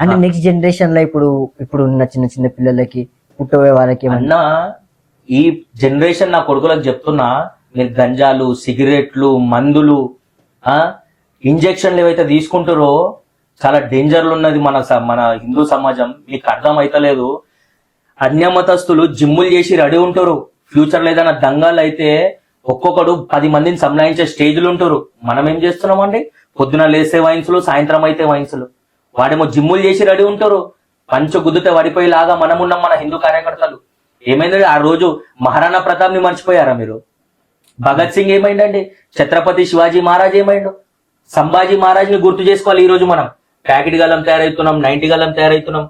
అంటే నెక్స్ట్ జనరేషన్లో ఇప్పుడు ఇప్పుడు ఉన్న చిన్న చిన్న పిల్లలకి పుట్టబోయే వాళ్ళకి అన్న ఈ జనరేషన్ నా కొడుకులకు చెప్తున్నా మీరు గంజాలు సిగరెట్లు మందులు ఆ ఇంజక్షన్లు ఏవైతే తీసుకుంటారో చాలా డేంజర్లు ఉన్నది మన మన హిందూ సమాజం. మీకు అర్థం అయితలేదు అన్యమతస్తులు జిమ్ములు చేసి రెడీ ఉంటారు. ఫ్యూచర్లో ఏదైనా దంగాలు అయితే ఒక్కొక్కడు పది మందిని సంలాయించే స్టేజ్లు ఉంటారు. మనం ఏం చేస్తున్నామండి? పొద్దున లేసే వైన్సులు సాయంత్రం అయితే వైన్సులు వాడేమో జిమ్ములు చేసి రెడీ ఉంటారు. పంచ గుద్దుతే పడిపోయేలాగా మనం ఉన్నాం మన హిందూ కార్యకర్తలు. ఏమైందండి ఆ రోజు మహారాణా ప్రతాప్ని మర్చిపోయారా మీరు? భగత్ సింగ్ ఏమైందండి? ఛత్రపతి శివాజీ మహారాజ్ ఏమైండు? సంభాజీ మహారాజ్ని గుర్తు చేసుకోవాలి ఈ రోజు మనం. ప్యాకెట్ గల్లం తయారవుతున్నాం నైన్టీ గల్లం తయారవుతున్నాం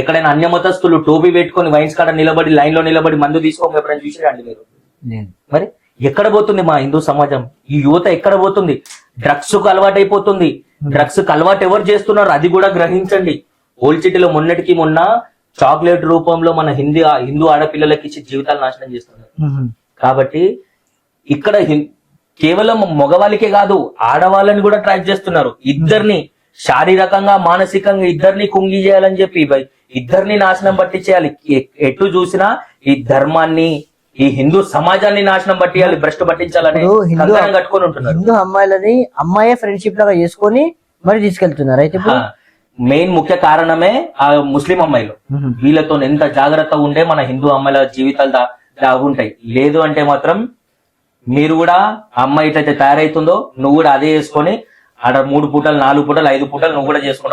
ఎక్కడైనా అన్యమతస్తులు టోపీ పెట్టుకొని వైన్స్ కాడ నిలబడి లైన్లో నిలబడి మందు తీసుకోక ఎప్పుడైనా చూసిరండి మీరు? మరి ఎక్కడ పోతుంది మా హిందూ సమాజం? ఈ యువత ఎక్కడ పోతుంది? డ్రగ్స్కు అలవాటైపోతుంది. డ్రగ్స్ అలవాటు ఎవరు చేస్తున్నారు? అది కూడా గ్రహించండి. ఓల్డ్ సిటీలో మొన్నటికి మొన్న చాక్లెట్ రూపంలో మన హిందీ హిందూ ఆడపిల్లలకి ఇచ్చి జీవితాలు నాశనం చేస్తున్నారు. కాబట్టి ఇక్కడ కేవలం మగవాళ్ళకే కాదు ఆడవాళ్ళని కూడా ట్రాక్ చేస్తున్నారు. ఇద్దరిని శారీరకంగా మానసికంగా ఇద్దరిని కుంగి చేయాలని చెప్పి ఇద్దరిని నాశనం పట్టించేయాలి. ఎటు చూసినా ఈ ధర్మాన్ని ఈ హిందూ సమాజాన్ని నాశనం పట్టియాలి భ్రష్టు పట్టించాలని హిందూ కట్టుకొని ఉంటున్నారు. హిందూ అమ్మాయిలని అమ్మాయే ఫ్రెండ్షిప్ లాగా చేసుకొని మరి తీసుకెళ్తున్నారు. అయితే మెయిన్ ముఖ్య కారణమే ఆ ముస్లిం అమ్మాయిలు. మ్మ్. వీళ్ళతో ఎంత జాగ్రత్తగా ఉండే మన హిందూ అమ్మాయిల జీవితాలు దాగుంటాయి. లేదు అంటే మాత్రం మీరు కూడా అమ్మాయి ఎట్లయితే తయారైతుందో నువ్వు కూడా అదే చేసుకొని ఆడ మూడు పూటలు నాలుగు పూటలు ఐదు పూటలు నువ్వు కూడా చేసుకుంటావు.